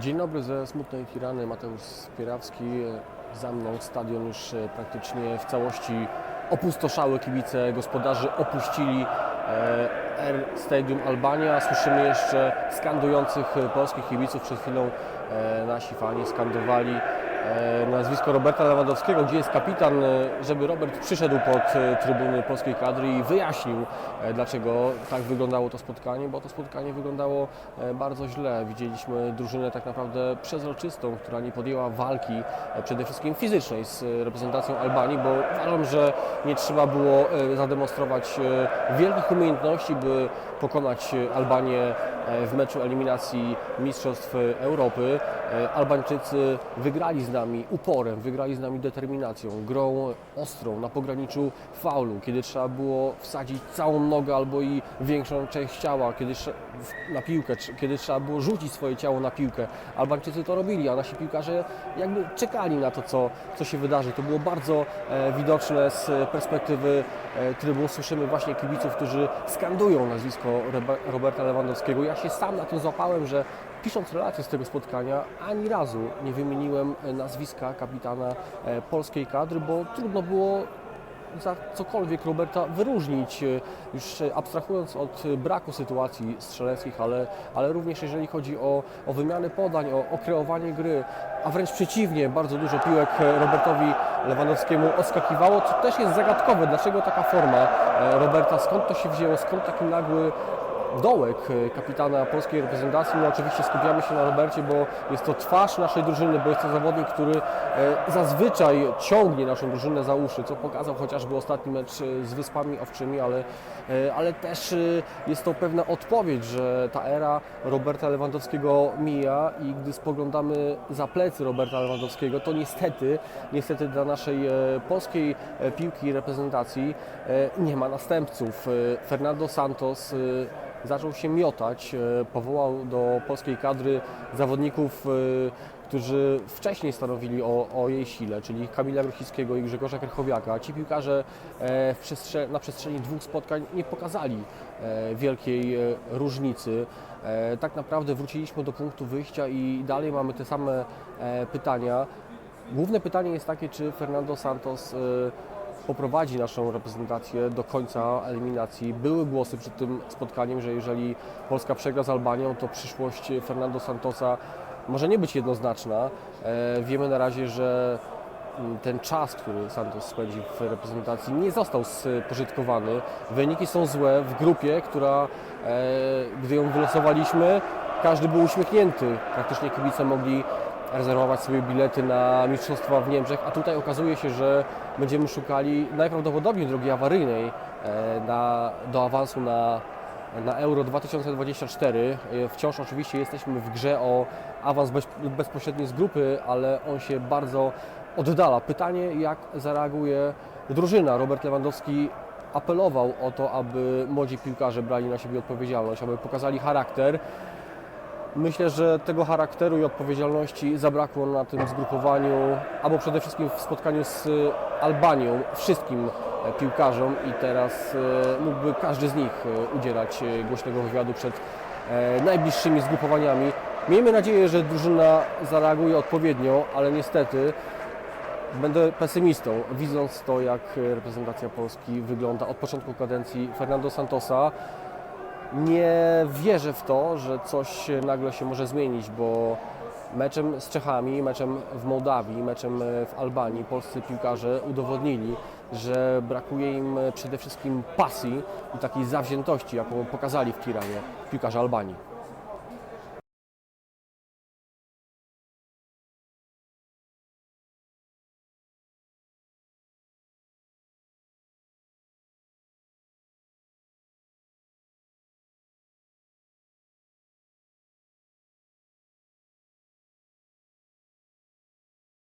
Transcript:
Dzień dobry ze smutnej Tirany, Mateusz Spierawski. Za mną stadion już e, praktycznie w całości opustoszały kibice, gospodarzy opuścili e, Air Stadium Albania. Słyszymy jeszcze skandujących e, polskich kibiców. Przed chwilą e, nasi fani skandowali e, nazwisko Roberta Lewandowskiego, gdzie jest kapitan, żeby Robert przyszedł pod trybuny polskiej kadry i wyjaśnił, dlaczego tak wyglądało to spotkanie, bo to spotkanie wyglądało bardzo źle. Widzieliśmy drużynę tak naprawdę przezroczystą, która nie podjęła walki przede wszystkim fizycznej z reprezentacją Albanii, bo uważam, że nie trzeba było zademonstrować wielkich umiejętności, by pokonać Albanię e, w meczu eliminacji Mistrzostw Europy. E, Albańczycy wygrali z nami uporem, wygrali z nami determinacją, grą ostrą, na pograniczu faulu, kiedy trzeba było wsadzić całą nogę albo i większą część ciała, kiedy na piłkę, kiedy trzeba było rzucić swoje ciało na piłkę. Albańczycy to robili, a nasi piłkarze jakby czekali na to, co, co się wydarzy. To było bardzo e, widoczne z perspektywy e, trybun. Słyszymy właśnie kibiców, którzy skandują nazwisko Rebe- Roberta Lewandowskiego. Ja się sam na tym złapałem, że pisząc relację z tego spotkania, ani razu nie wymieniłem e, nazwiska kapitana e, polskiej kadry, bo trudno było za cokolwiek Roberta wyróżnić, e, już e, abstrahując od e, braku sytuacji strzeleckich, ale, ale również jeżeli chodzi o, o wymianę podań, o, o kreowanie gry, a wręcz przeciwnie, bardzo dużo piłek Robertowi Lewandowskiemu odskakiwało, co też jest zagadkowe, dlaczego taka forma Roberta, skąd to się wzięło, skąd taki nagły dołek e, kapitana polskiej reprezentacji. No oczywiście skupiamy się na Robercie, bo jest to twarz naszej drużyny, bo jest to zawodnik, który e, zazwyczaj ciągnie naszą drużynę za uszy, co pokazał chociażby ostatni mecz e, z Wyspami Owczymi, ale, ale też jest to pewna odpowiedź, że ta era Roberta Lewandowskiego mija i gdy spoglądamy za plecy Roberta Lewandowskiego, to niestety, niestety dla naszej polskiej piłki reprezentacji nie ma następców. Fernando Santos zaczął się miotać, e, powołał do polskiej kadry zawodników, e, którzy wcześniej stanowili o, o jej sile, czyli Kamila Gruchickiego i Grzegorza Krychowiaka. Ci piłkarze e, przestrze- na przestrzeni dwóch spotkań nie pokazali wielkiej różnicy. Tak naprawdę wróciliśmy do punktu wyjścia i dalej mamy te same pytania. Główne pytanie jest takie, czy Fernando Santos poprowadzi naszą reprezentację do końca eliminacji. Były głosy przed tym spotkaniem, że jeżeli Polska przegra z Albanią, to przyszłość Fernando Santosa może nie być jednoznaczna. E, Wiemy na razie, że mm, ten czas, który Santos spędzi w reprezentacji, nie został spożytkowany. Wyniki są złe w grupie, która, e, gdy ją wylosowaliśmy, każdy był uśmiechnięty. Praktycznie kibice mogli rezerwować sobie bilety na mistrzostwa w Niemczech, a tutaj okazuje się, że będziemy szukali najprawdopodobniej drogi awaryjnej e, na, do awansu na, na Euro 2024. E, Wciąż oczywiście jesteśmy w grze o awans bez, bezpośredni z grupy, ale on się bardzo oddala. Pytanie, jak zareaguje drużyna. Robert Lewandowski apelował o to, aby młodzi piłkarze brali na siebie odpowiedzialność, aby pokazali charakter. Myślę, że tego charakteru i odpowiedzialności zabrakło na tym zgrupowaniu, albo przede wszystkim w spotkaniu z Albanią, wszystkim e, piłkarzom i teraz e, mógłby każdy z nich e, udzielać e, głośnego wywiadu przed e, najbliższymi zgrupowaniami. Miejmy nadzieję, że drużyna zareaguje odpowiednio, ale niestety Będę pesymistą, widząc to, jak reprezentacja Polski wygląda od początku kadencji Fernando Santosa. Nie wierzę w to, że coś nagle się może zmienić, bo meczem z Czechami, meczem w Mołdawii, meczem w Albanii polscy piłkarze udowodnili, że brakuje im przede wszystkim pasji i takiej zawziętości, jaką pokazali w Tiranie piłkarze Albanii.